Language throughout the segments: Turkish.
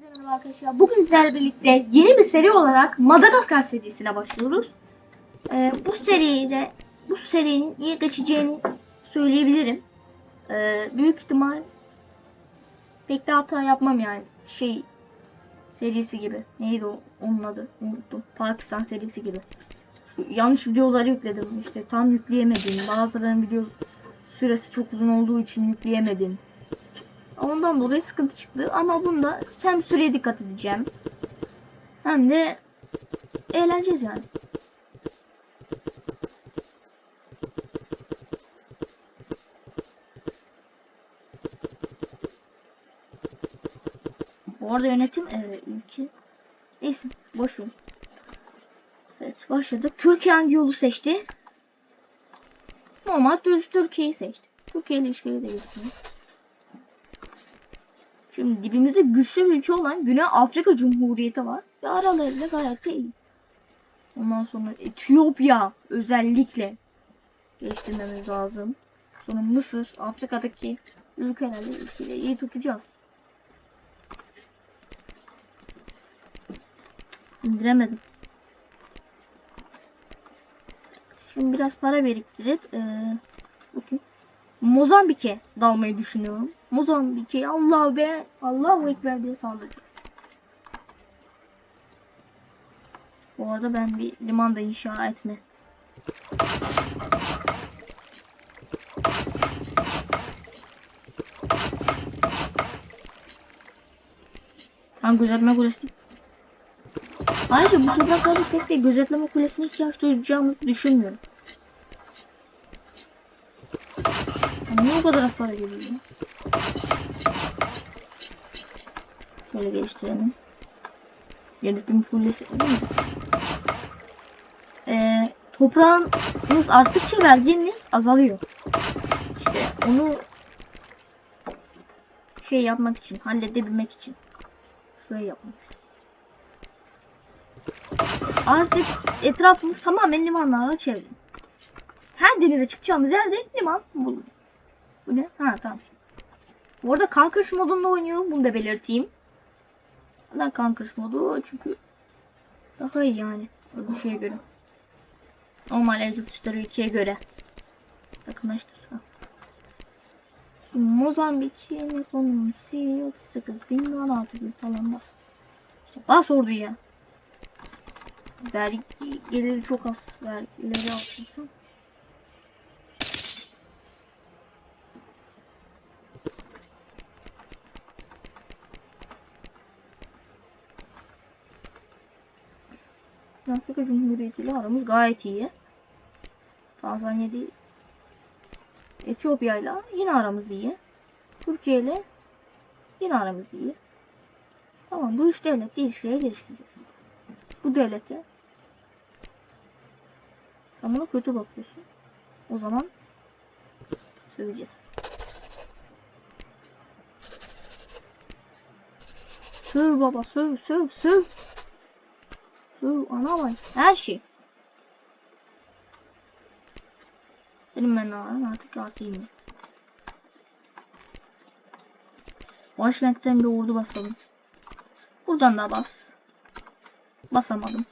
merhaba arkadaşlar. Bugün sizlerle birlikte yeni bir seri olarak Madagaskar serisine başlıyoruz. Ee, bu seride bu serinin iyi geçeceğini söyleyebilirim. Ee, büyük ihtimal pek de hata yapmam yani. Şey serisi gibi. Neydi o onun adı? Unuttum. Pakistan serisi gibi. Çünkü yanlış videoları yükledim. İşte tam yükleyemedim. Bazılarının video süresi çok uzun olduğu için yükleyemedim. Ondan dolayı sıkıntı çıktı. Ama bunda hem süreye dikkat edeceğim. Hem de eğleneceğiz yani. Bu arada yönetim evet, ülke. Neyse boş ver. Evet başladık. Türkiye hangi yolu seçti? Normal düz Türkiye'yi seçti. Türkiye ile ilişkileri de geçsin. Şimdi dibimizde güçlü bir ülke olan Güney Afrika Cumhuriyeti var. Ve aralarında gayet de iyi. Ondan sonra Etiyopya özellikle geliştirmemiz lazım. Sonra Mısır, Afrika'daki ülkelerle ilişkileri iyi tutacağız. İndiremedim. Şimdi biraz para biriktirip ee, bakayım. Mozambik'e dalmayı düşünüyorum. Mozambik'e Allah ve Allahu Ekber diye saldıracağım. Bu arada ben bir liman da inşa etme. Ha gözetleme kulesi. Ayrıca bu topraklarda pek de gözetleme kulesine ihtiyaç duyacağımızı düşünmüyorum. Niye o kadar az para geliyor? Şöyle geliştirelim. Yönetim fullesi değil mi? Ee, toprağınız arttıkça verdiğiniz azalıyor. İşte onu şey yapmak için, halledebilmek için. Şuraya yapmışız. Artık etrafımız tamamen limanlarla çevrili. Her denize çıkacağımız yerde liman bulunur. Bu ne? Ha tamam. Bu arada Kankers modunda oynuyorum. Bunu da belirteyim. Ben Kankers modu çünkü daha iyi yani. Öbür şeye göre. Normal Age of History 2'ye göre. Yakınlaştır. Şimdi Mozambik'in ekonomisi 38 bin 16 bin falan bas. İşte bas orada ya. Vergi geliri çok az. Vergileri Afrika Cumhuriyeti ile aramız gayet iyi. Tanzanya değil. Etiyopya ile yine aramız iyi. Türkiye ile yine aramız iyi. Tamam bu üç devletle ilişkileri geliştireceğiz. Bu devlete sen buna kötü bakıyorsun. O zaman söveceğiz. Söv baba söv söv söv. Söv ana bak her şey. Benim ben ağrım artık artı 20. Başkentten bir ordu basalım. Buradan da bas. Basamadım.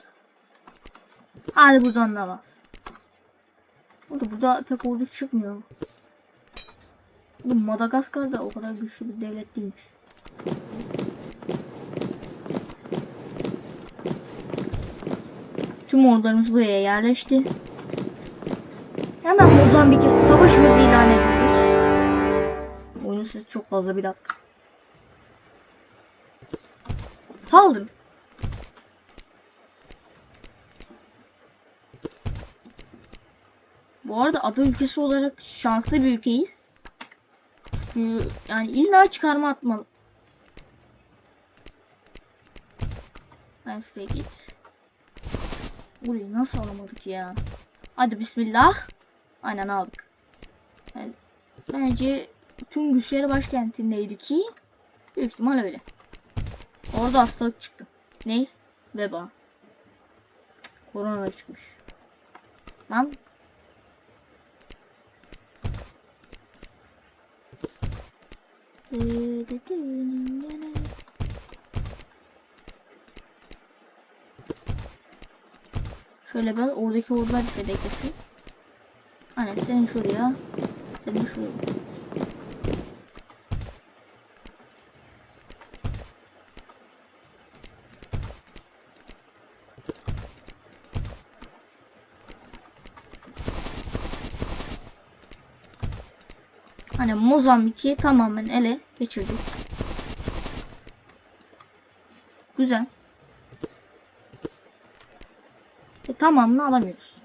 Hadi buradan da bas. Burada, burada pek ordu çıkmıyor. Bu Madagaskar da o kadar güçlü bir devlet değilmiş. Tüm ordularımız buraya yerleşti. Hemen Mozambik'e savaşımızı ilan ediyoruz. Oyunun sesi çok fazla bir dakika. Saldırın. Bu arada ada ülkesi olarak şanslı bir ülkeyiz. Çünkü yani illa çıkarma atmalı. Ben şuraya git. Burayı nasıl alamadık ya? Hadi bismillah. Aynen aldık. Yani bence tüm güçleri başkentindeydi ki büyük ihtimal öyle. Orada hastalık çıktı. Ne? Veba. Korona da çıkmış. Lan. Şöyle ben oradaki ordular ise beklesin. Aynen senin şuraya. Senin şuraya. Hani Mozambik'i tamamen ele geçirdik. Güzel. Tamamını alamıyoruz.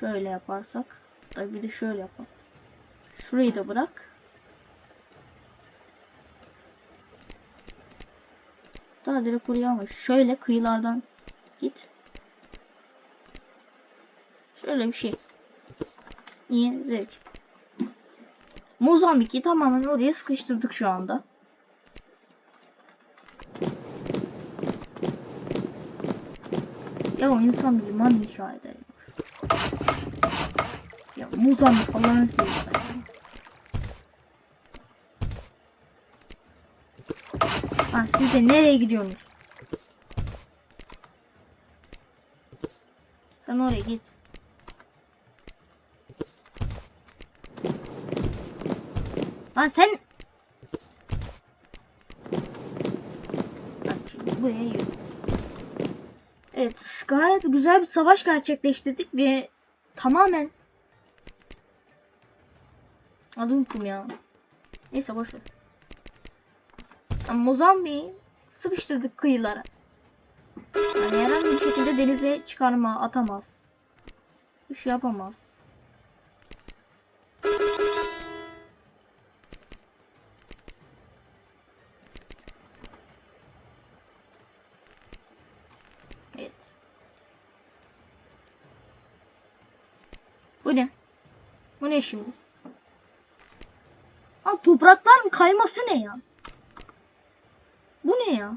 Şöyle yaparsak. Tabii bir de şöyle yapalım. Şurayı da bırak. Daha direkt ama şöyle kıyılardan git. Şöyle bir şey. Niye? Zevk. Mozambik'i tamamen oraya sıkıştırdık şu anda. Ya o insan liman inşa edermiş. Ya Allah'ını seversen. ya. Ha siz de nereye gidiyorsunuz? Sen oraya git. Lan sen... Bak şimdi buraya yürü. Evet gayet güzel bir savaş gerçekleştirdik ve tamamen... Adı unuttum ya. Neyse boşver. Mozambik'i sıkıştırdık kıyılara. Yani herhangi bir şekilde denize çıkarma atamaz. Bir şey yapamaz. Bu ne şimdi? Ha toprakların kayması ne ya? Bu ne ya?